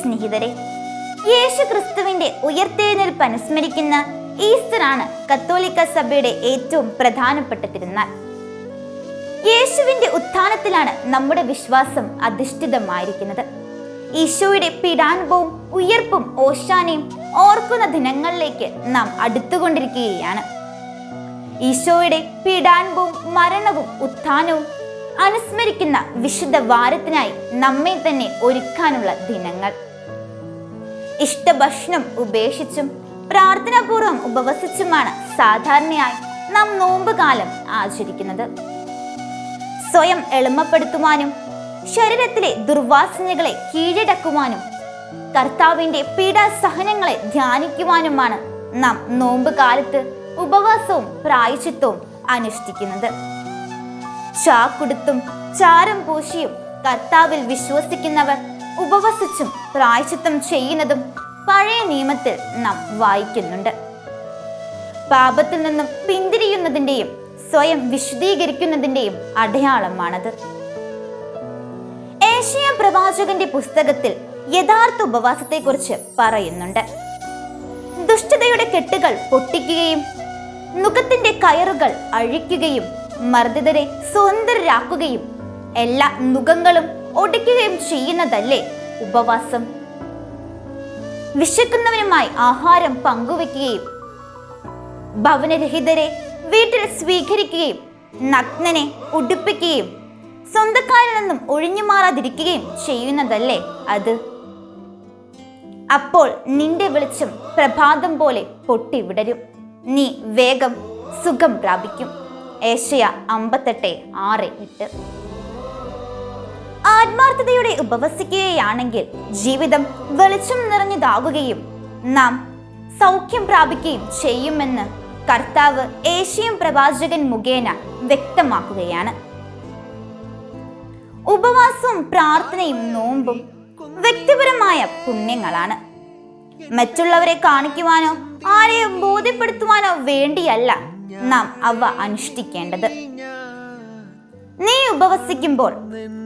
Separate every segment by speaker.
Speaker 1: സ്നേഹിതരെ. യേശു ക്രിസ്തുവിന്റെ ഉയർത്തെഴുന്നേൽപ്പ് അനുസ്മരിക്കുന്ന ഈസ്റ്റർ ആണ് കത്തോലിക്ക സഭയുടെ ഏറ്റവും പ്രധാനപ്പെട്ട തിരുനാൾ. യേശുവിന്റെ ഉത്ഥാനത്തിലാണ് നമ്മുടെ വിശ്വാസം അധിഷ്ഠിതമായിരിക്കുന്നത്. ഈശോയുടെ പീഡാനുഭവവും ഉയർപ്പും ഓശാനയും ഓർക്കുന്ന ദിനങ്ങളിലേക്ക് നാം അടുത്തുകൊണ്ടിരിക്കുകയാണ്. ഈശോയുടെ പീഡാനുഭവവും മരണവും ഉത്ഥാനവും അനുസ്മരിക്കുന്ന വിശുദ്ധ വാരത്തിനായി നമ്മെ തന്നെ ഒരുക്കാനുള്ള ദിനങ്ങൾ. ഇഷ്ടഭക്ഷണം ഉപേക്ഷിച്ചും പ്രാർത്ഥനാപൂർവം ഉപവസിച്ചുമാണ് സാധാരണയായി നാം നോമ്പ് കാലം ആചരിക്കുന്നത്. സ്വയം എളിമപ്പെടുത്തുവാനും ശരീരത്തിലെ ദുർവാസനകളെ കീഴടക്കുവാനും കർത്താവിന്റെ പീഡാസഹനങ്ങളെ ധ്യാനിക്കുവാനുമാണ് നാം നോമ്പ് കാലത്ത് ഉപവാസവും പ്രായച്ചിത്വവും അനുഷ്ഠിക്കുന്നത്. ചാക്കുടുത്തും ചാരം പൂശിയും കർത്താവിൽ വിശ്വസിക്കുന്നവർ ഉപവസിച്ചും പ്രായച്ചിത്തം ചെയ്യുന്നതും പഴയ നിയമത്തിൽ നാം വായിക്കുന്നുണ്ട്. പാപത്തിൽ നിന്നും പിന്തിരിയുന്നതിന്റെയും സ്വയം വിശദീകരിക്കുന്നതിന്റെയും അടയാളമാണത്. ഏഷ്യ പ്രവാചകന്റെ പുസ്തകത്തിൽ യഥാർത്ഥ ഉപവാസത്തെക്കുറിച്ച് പറയുന്നുണ്ട്. ദുഷ്ടതയുടെ കെട്ടുകൾ പൊട്ടിക്കുകയും മുഖത്തിന്റെ കയറുകൾ അഴിക്കുകയും മർദ്ദിതരെ സ്വതന്ത്രരാക്കുകയും എല്ലാ നുഖങ്ങളും ഒടിക്കുകയും ചെയ്യുന്നതല്ലേ ഉപവാസം? വിശക്കുന്നവനുമായി ആഹാരം പങ്കുവെക്കുകയും ഭവനരഹിതരെ വീട്ടിൽ സ്വീകരിക്കുകയും നഗ്നനെ ഉടുപ്പിക്കുകയും സ്വന്തക്കാരിൽ നിന്നും ഒഴിഞ്ഞു മാറാതിരിക്കുകയും ചെയ്യുന്നതല്ലേ അത്? അപ്പോൾ നിന്റെ വെളിച്ചം പ്രഭാതം പോലെ പൊട്ടി വിടരും. നീ വേഗം സുഖം പ്രാപിക്കും. ഏഷ്യ അമ്പത്തെട്ട് ആറ് എട്ട്. ആത്മാർത്ഥതയുടെ ഉപവസിക്കുകയാണെങ്കിൽ ജീവിതം വെളിച്ചം നിറഞ്ഞതാകുകയും നാം സൗഖ്യം പ്രാപിക്കുകയും ചെയ്യുമെന്ന് കർത്താവ് ഏഷ്യൻ പ്രവാചകൻ മുഖേന വ്യക്തമാക്കുകയാണ്. ഉപവാസവും പ്രാർത്ഥനയും നോമ്പും വ്യക്തിപരമായ പുണ്യങ്ങളാണ്. മറ്റുള്ളവരെ കാണിക്കുവാനോ ആരെയും ബോധ്യപ്പെടുത്തുവാനോ വേണ്ടിയല്ല നാം അവ അനുഷ്ഠിക്കേണ്ടത്. നീ ഉപവസിക്കുമ്പോൾ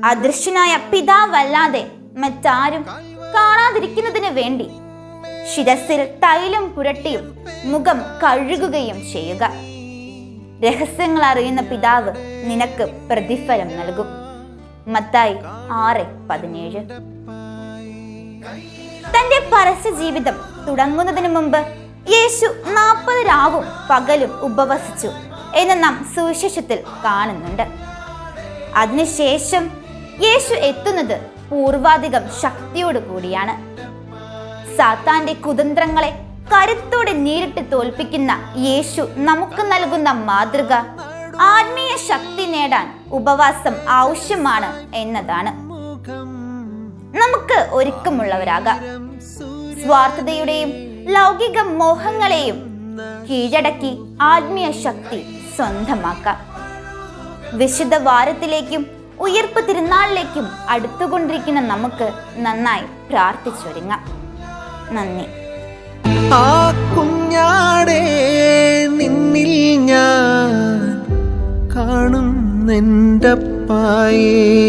Speaker 1: അദൃശ്യനായ പിതാവല്ലാതെ മറ്റാരും കാണാതിരിക്കുന്നതിന് വേണ്ടി ശിരസിൽ തൈലം പുരട്ടിയും മുഖം കഴുകുകയും ചെയ്യുക. രഹസ്യങ്ങൾ അറിയുന്ന പിതാവ് നിനക്ക് പ്രതിഫലം നൽകും. മത്തായി ആറ് പതിനേഴ്. തന്റെ പരസ്യ ജീവിതം തുടങ്ങുന്നതിന് മുമ്പ് യേശു നാൽപ്പത് രാവും പകലും ഉപവസിച്ചു എന്ന് നാം സുവിശേഷത്തിൽ കാണുന്നുണ്ട്. അതിനുശേഷം യേശു എത്തുന്നത് പൂർവാധികം ശക്തിയോടു കൂടിയാണ്. സാത്താന്റെ കുതന്ത്രങ്ങളെ കരുത്തോടെ നേരിട്ട് തോൽപ്പിക്കുന്ന യേശു നമുക്ക് നൽകുന്ന മാതൃക ആത്മീയ ശക്തി നേടാൻ ഉപവാസം ആവശ്യമാണ് എന്നതാണ്. നമുക്ക് ഒരുക്കമുള്ളവരാകാം. സ്വാർത്ഥതയുടെയും ലൗകിക മോഹങ്ങളെയും കീഴടക്കി ആത്മീയ ശക്തി സ്വന്തമാക്കാം. വിശുദ്ധ വാരത്തിലേക്കും ഉയർപ്പ് തിരുനാളിലേക്കും അടുത്തുകൊണ്ടിരിക്കുന്ന നമുക്ക് നന്നായി പ്രാർത്ഥിച്ചൊരുങ്ങാം. നന്ദി.
Speaker 2: ആ കുഞ്ഞാടേ നിന്നിൽ ഞാൻ കാണുന്നെന്റെ പായേ